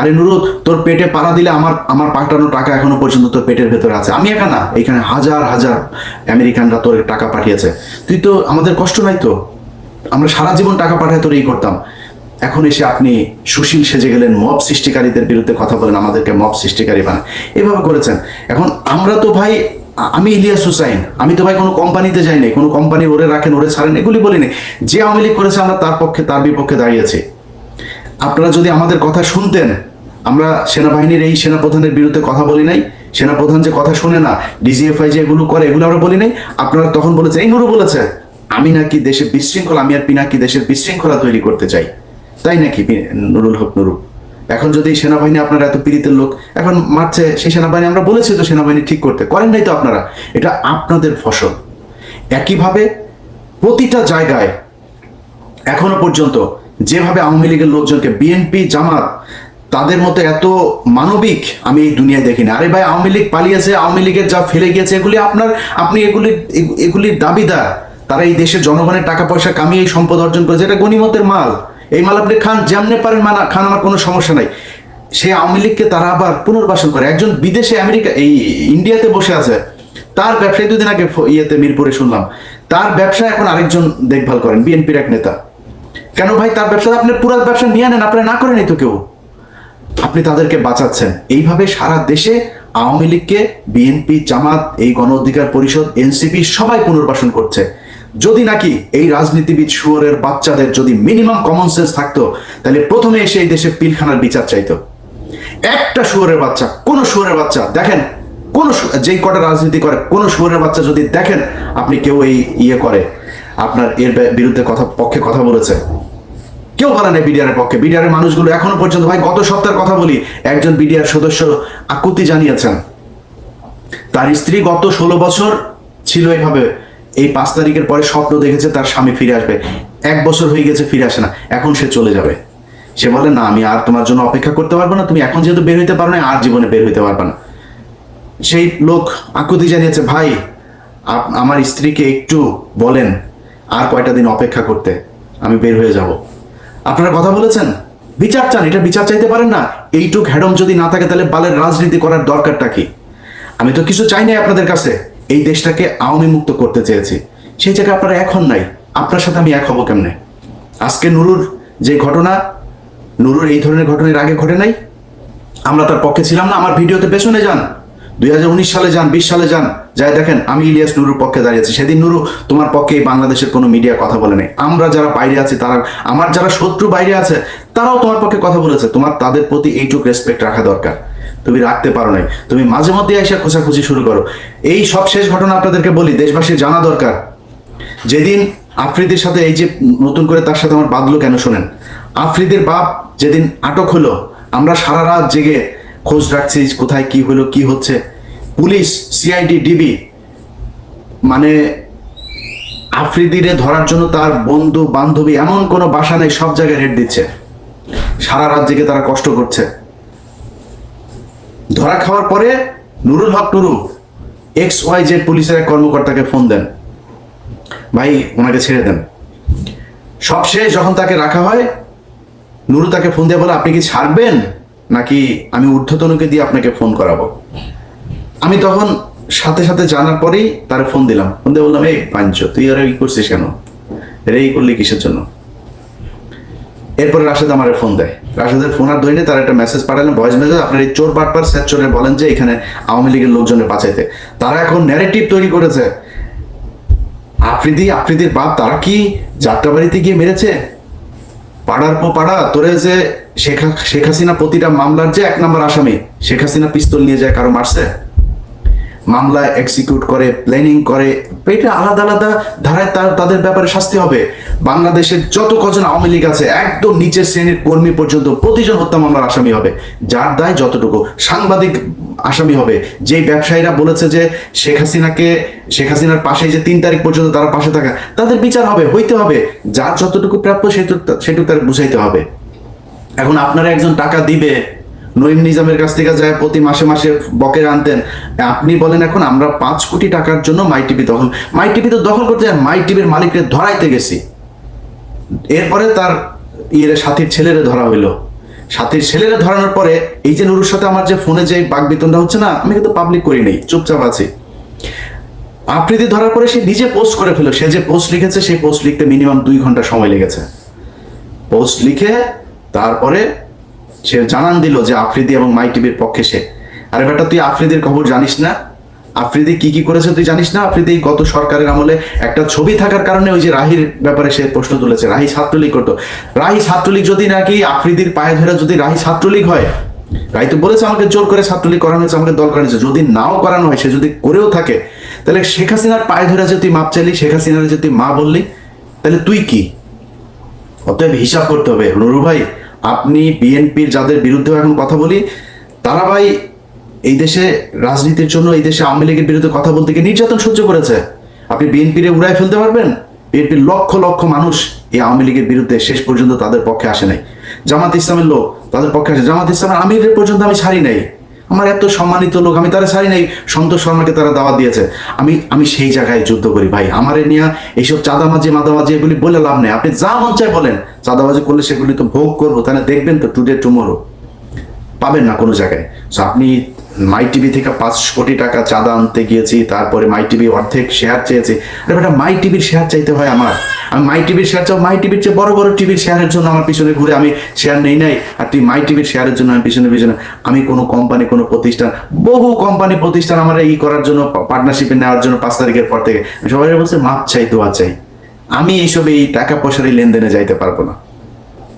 আরে নুরু তোর পেটে পাড়া দিলে আমার আমার পাঠানো টাকা এখনও পর্যন্ত তোর পেটের ভেতরে আছে। আমি একা না, এখানে হাজার হাজার আমেরিকানরা তোর টাকা পাঠিয়েছে। তুই তো, আমাদের কষ্ট নাই তো? আমরা সারা জীবন টাকা পাঠায় তোর এই করতাম। এখন এসে আপনি সুশীল সেজে গেলেন, মব সৃষ্টিকারীদের বিরুদ্ধে কথা বলেন, আমাদেরকে মব সৃষ্টিকারী বানান। এভাবে করেছেন। এখন আমরা তো ভাই, আমি ইলিয়াস হুসাইন, আমি তো ভাই কোনো কোম্পানিতে যাই নাই কোনো কোম্পানি ওরে রাখেন, ওরে ছাড়েন, এগুলি বলিনি। যে আওয়ামী লীগ করেছে, আমরা তার পক্ষে, তার বিপক্ষে দাঁড়িয়েছি। আপনারা যদি আমাদের কথা শুনতেন, আমরা সেনাবাহিনীর এই সেনাপ্রধানের বিরুদ্ধে কথা বলি নাই, সেনাপ্রধান যে কথা শুনে না ডিজিএফআই যে এগুলো করে, এগুলো আমরা বলি নাই, আপনারা তখন বলেছে এই নুরু বলেছে, আমি নাকি দেশে বিশৃঙ্খলা, আমি আর পিনাকি দেশের বিশৃঙ্খলা তৈরি করতে চাই। তাই নাকি নুরুল হক নুরু? এখন যদি সেনাবাহিনী আপনারা এত পীড়িতের লোক, এখন মারছে, সেই সেনাবাহিনী, আমরা বলেছি তো সেনাবাহিনী ঠিক করতে, করেন নাই তো আপনারা? এটা আপনাদের ফসল। একইভাবে প্রতিটা জায়গায়, এখনও পর্যন্ত যেভাবে আওয়ামী লীগের লোকজনকে বিএনপি জামাত, তাদের মতো এত মানবিক আমি এই দুনিয়ায় দেখিনি। আরে ভাই, আওয়ামী লীগ পালিয়েছে, আওয়ামী লীগের যা ফেলে গিয়েছে, এগুলি আপনার, আপনি এগুলি এগু- এগুলির দাবিদার। তারা এই দেশের জনগণের টাকা পয়সা কামিয়ে এই সম্পদ অর্জন করেছে, এটা গণিমতের মাল। এই মাল আপনি খান, যেমনে পারেন, মানা, খান, আমার কোনো সমস্যা নাই। সেই আওয়ামী লীগকে তারা আবার পুনর্বাসন করে। একজন বিদেশে আমেরিকা, এই ইন্ডিয়াতে বসে আছে, তার ব্যবসায় দুদিন আগে ইয়েতে মিরপুরে শুনলাম, তার ব্যবসা এখন আরেকজন দেখভাল করেন বিএনপির এক নেতা। কেন ভাই, তার ব্যবসা আপনি পুরো ব্যবসা নিয়ে নেন, আপনারা না করেনি তো কেউ। আপনি তাদেরকে বাঁচাচ্ছেন। এইভাবে সারা দেশে আওয়ামী লীগকে বিএনপি জামাত, এই গণ অধিকার পরিষদ এনসিপি সবাই পুনর্বাসন করছে। যদি নাকি এই রাজনীতিবিদ শুয়োরের বাচ্চাদের যদি মিনিমাম কমন সেন্স থাকতো, তাহলে প্রথমে এসে এই দেশে পিলখানার বিচার চাইতো। একটা শুয়োরের বাচ্চা, কোন শুয়োরের বাচ্চা, দেখেন, কোন যেই কটা রাজনীতি করে, কোন শুয়োরের বাচ্চা যদি দেখেন, আপনি কেউ এই ইয়ে করে, আপনার এর বিরুদ্ধে কথা, পক্ষে কথা বলেছে। কেউ বলে না বিডিআর পক্ষে। বিডিআর মানুষগুলো এখনও পর্যন্ত, ভাই, গত সপ্তাহের কথা বলি, একজন বিডিআর সদস্য আকুতি জানিয়েছেন। তার স্ত্রী গত ষোলো বছর ছিল এইভাবে এই পাঁচ তারিখের পরে স্বপ্ন দেখেছে তার স্বামী ফিরে আসবে। এক বছর হয়ে গেছে, ফিরে আসে না। এখন সে চলে যাবে। সে বলে, না, আমি আর তোমার জন্য অপেক্ষা করতে পারব না। তুমি এখন যেহেতু বের হইতে পারো না, আর জীবনে বের হইতে পারবে না। সেই লোক আকুতি জানিয়েছে, ভাই আমার স্ত্রীকে একটু বলেন, আর কয়টা দিন অপেক্ষা করতে। আমি বের হয়ে যাব। আপনারা কথা বলেছেন? বিচার চান, এটা বিচার চাইতে পারেন না। এইটুক হ্যাডম যদি না থাকে, তাহলে বালের রাজনীতি করার দরকারটা কি? আমি তো কিছু চাই নাই আপনাদের কাছে। এই দেশটাকে আওয়ামী মুক্ত করতে চেয়েছি। সেই জায়গায় আপনারা এখন নাই। আপনার সাথে আমি এক হব কেমনে? আজকে নুরুর যে ঘটনা, নুরুর এই ধরনের ঘটনার আগে ঘটে নাই। আমরা তার পক্ষে ছিলাম না। আমার ভিডিওতে পেছনে যান। দুই সালে যান, বিশ সালে যান, যাই দেখেন, আমি ইলিয়াস নুরুর পক্ষে দাঁড়িয়েছি সেদিন নুরু তোমার পক্ষে বাংলাদেশের কোনো মিডিয়া কথা বলে নাই আমরা যারা বাইরে আছি, তারা আমার যারা শত্রু বাইরে আছে, তারাও তোমার পক্ষে কথা বলেছে। তোমার, তাদের প্রতি এইটুক রেসপেক্ট রাখা দরকার। তুমি রাখতে পারো নাই। তুমি মাঝে মধ্যে এসে খোঁচাখুচি শুরু করো। এই সব শেষ ঘটনা আপনাদেরকে বলি, দেশবাসীর জানা দরকার। যেদিন আফ্রিদির সাথে এই যে নতুন করে তার সাথে আমার বাঁধলো কেন শোনেন? আফ্রিদির বাপ যেদিন আটক হলো, আমরা সারা রাত জেগে খোঁজ রাখছি কোথায় কি হলো, কি হচ্ছে? পুলিশ সিআইডি ডিবি মানে আফ্রিদিরে ধরার জন্য তার বন্ধু, বান্ধবী, এমন কোনো বাসা নেই, সব জায়গায় রেড দিচ্ছে। সারা রাত জেগে তারা কষ্ট করছে। ধরা খাওয়ার পরে Nurul Haque Nuru X Y Z পুলিশের এক কর্মকর্তাকে ফোন দেন। ভাই, ওনাকে ছেড়ে দেন। সবশেষ যখন তাকে রাখা হয়, নুরু তাকে ফোন দিয়ে বলে, আপনি কি ছাড়বেন? নাকি আমি ঊর্ধ্বতনকে দিয়ে আপনাকে ফোন করাবো? আমি তখন সাথে সাথে জানার পরেই তার ফোন দিলাম। ফোন দিয়ে বললাম, এই পাঞ্চ, তুই আর কি করছিস কেন? রে এই করলি কিসের জন্য? এরপরে রাশেদ আমার ফোন দেয়। রাশেদের ফোন আর দইনে তার একটা মেসেজ পাঠালেন ভয়েস মেসেজ আপনার এই চোর বাটপার স্যার চোরে বলেন যে এখানে আওয়ামী লীগের লোকজনের বাঁচাইতে। তারা এখন ন্যারেটিভ তৈরি করেছে। আফ্রিদি, আফ্রিদির বাপ, তারা কি যাত্রাবাড়িতে গিয়ে মেরেছে? পাড়ার পর পাড়া, তোরে যে শেখ শেখ হাসিনা প্রতিটা মামলার যে এক নম্বর আসামি, শেখ হাসিনা পিস্তল নিয়ে যায় কারও মারছে? মামলা এক্সিকিউট করে প্ল্যানিং করে, এটা আলাদা আলাদা ধারায় তার, তাদের ব্যাপারে শাস্তি হবে। বাংলাদেশের যত কজন আওয়ামী লীগ আছে, একদম নিচের শ্রেণির কর্মী পর্যন্ত প্রতিজন হত্যা মামলার আসামি হবে। যার দায় যতটুকু, সাংবাদিক আসামি হবে। যেই ব্যবসায়ীরা বলেছে যে শেখ হাসিনাকে, শেখ হাসিনার পাশে যে তিন তারিখ পর্যন্ত তারা পাশে থাকা, তাদের বিচার হবে, হইতে হবে। যার যতটুকু প্রাপ্য, সেটুক সেটুকু তার বুঝাইতে হবে। এখন আপনারা একজন টাকা দিবে, নঈম নিজামের কাছ থেকে যায় প্রতি মাসে মাসে বকের আনতেন। আপনি বলেন এখন আমরা পাঁচ কোটি টাকার জন্য মাই টিভি দখল মাই টিভি তো দখল করতে মাই টিভির মালিককে ধরাইতে গেছি। এরপরে তার ইয়ের সাথীর ছেলেরে ধরা হইল। সাথীর ছেলেরে ধরানোর পরে এই যে নুরুর সাথে আমার যে ফোনে যে বাগবিতনটা হচ্ছে না, আমি কিন্তু পাবলিক করি নেই, চুপচাপ আছি। আফ্রিদি ধরার পরে সে নিজে পোস্ট করে ফেলো সে যে পোস্ট লিখেছে, সেই পোস্ট লিখতে মিনিমাম দুই ঘণ্টা সময় লেগেছে। পোস্ট লিখে তারপরে সে জানান দিল যে আফ্রিদি এবং মাই টিভির পক্ষে সে। আরে বেটা তুই আফ্রিদির খবর জানিস না? আফ্রিদি কি কি করেছে তুই জানিস না? আফ্রিদি গত সরকারের আমলে একটা ছবি থাকার কারণে ওই যে রাহির ব্যাপারে সে প্রশ্ন তুলেছে, রাহি ছাত্রলীগ করতো। রাহি ছাত্রলীগ যদি নাকি আফ্রিদির পায়ে ধরে যদি রাহি ছাত্রলীগ হয় রাই তো বলেছে আমাকে জোর করে ছাত্রলীগ করানো হয়েছে, আমাকে দল করানো হয়েছে। যদি নাও করানো হয়, সে যদি করেও থাকে, তাহলে শেখ হাসিনার পায়ে ধরে যে তুই মাপ চাইলি, শেখ হাসিনার যে তুই মা বললি, তাহলে তুই কি? অতএব হিসাব করতে হবে। নুরু ভাই আপনি বিএনপির যাদের বিরুদ্ধে এখন কথা বলি, তারা ভাই এই দেশে রাজনীতির জন্য, এই দেশে আওয়ামী লীগের বিরুদ্ধে কথা বলতে গিয়ে নির্যাতন সহ্য করেছে। আপনি বিএনপিরে উড়ায় ফেলতে পারবেন? বিএনপির লক্ষ লক্ষ মানুষ এই আওয়ামী লীগের বিরুদ্ধে শেষ পর্যন্ত তাদের পক্ষে আসে নাই। জামাত ইসলামের লোক তাদের পক্ষে আসে জামাত ইসলামের আমিরের পর্যন্ত আমি ছাড়ি নাই। আমার এত সম্মানিত লোক, আমি তারা ছাড়ি নাই। সন্তোষ শর্মাকে তারা দাওয়াত দিয়েছে। আমি আমি সেই জায়গায় যুদ্ধ করি, ভাই। আমার নিয়ে এইসব চাঁদামাজি মাদামাজি এগুলি বলে লাভ নেই। আপনি যা মন চায় বলেন। চাঁদাবাজি করলে সেগুলি তো ভোগ করব। তাহলে দেখবেন তো টুডে টুমোরো পাবেন না কোনো জায়গায়। সো আপনি মাই টিভি থেকে পাঁচ কোটি টাকা চাঁদা আনতে গিয়েছি, তারপরে মাই টিভি অর্ধেক শেয়ার চেয়েছি। আরে বেটা মাই টিভির শেয়ার চাইতে হয় আমার। আমি মাই টিভির শেয়ার চাও মাই টিভির চেয়ে বড় বড় টিভির শেয়ারের জন্য আমার পিছনে ঘুরে আমি শেয়ার নেই নাই। আর তুই মাই টিভির শেয়ারের জন্য আমি পিছনে পিছনে আমি কোনো কোম্পানি কোনো প্রতিষ্ঠান, বহু কোম্পানি প্রতিষ্ঠান আমার এই করার জন্য পার্টনারশিপে নেওয়ার জন্য পাঁচ তারিখের পর থেকে। সবাই বলছে, মাপ চাই, দোয়া চাই। আমি এইসব এই টাকা পয়সার এই লেনদেনে যাইতে পারব না।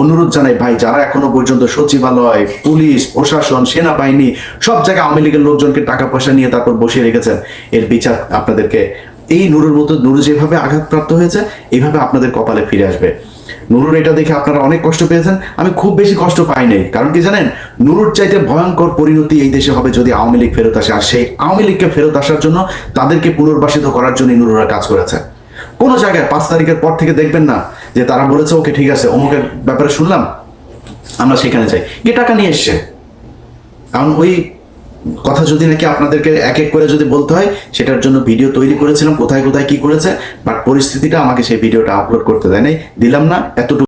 অনুরোধ জানাই, ভাই, যারা এখনও পর্যন্ত সচিবালয়, পুলিশ, প্রশাসন, সেনাবাহিনী, সব জায়গায় আওয়ামী লীগের লোকজনকে টাকা পয়সা নিয়ে তারপর বসিয়ে রেখেছেন, এর বিচার আপনাদেরকে এই নুরুর মতো, নুরু যেভাবে আঘাতপ্রাপ্ত হয়েছে এইভাবে আপনাদের কপালে ফিরে আসবে। নুরুর এটা দেখে আপনারা অনেক কষ্ট পেয়েছেন। আমি খুব বেশি কষ্ট পাই নাই। কারণ কি জানেন? নুরুর চাইতে ভয়ঙ্কর পরিণতি এই দেশে হবে যদি আওয়ামী লীগ ফেরত আসে। আর সেই আওয়ামী লীগকে ফেরত আসার জন্য তাদেরকে পুনর্বাসিত করার জন্য নুরুরা কাজ করেছে। কোনো জায়গায় পাঁচ তারিখের পর থেকে দেখবেন না যে তারা বলেছে, ওকে, ঠিক আছে, অমুকের ব্যাপারে শুনলাম, আমরা সেখানে যাই। গিয়ে টাকা নিয়ে এসছে। কারণ ওই কথা যদি নাকি আপনাদেরকে এক এক করে যদি বলতে হয়, সেটার জন্য ভিডিও তৈরি করেছিলাম, কোথায় কোথায় কি করেছে, বাট পরিস্থিতিটা আমাকে সেই ভিডিওটা আপলোড করতে দেয় নাই দিলাম না, এতটুকু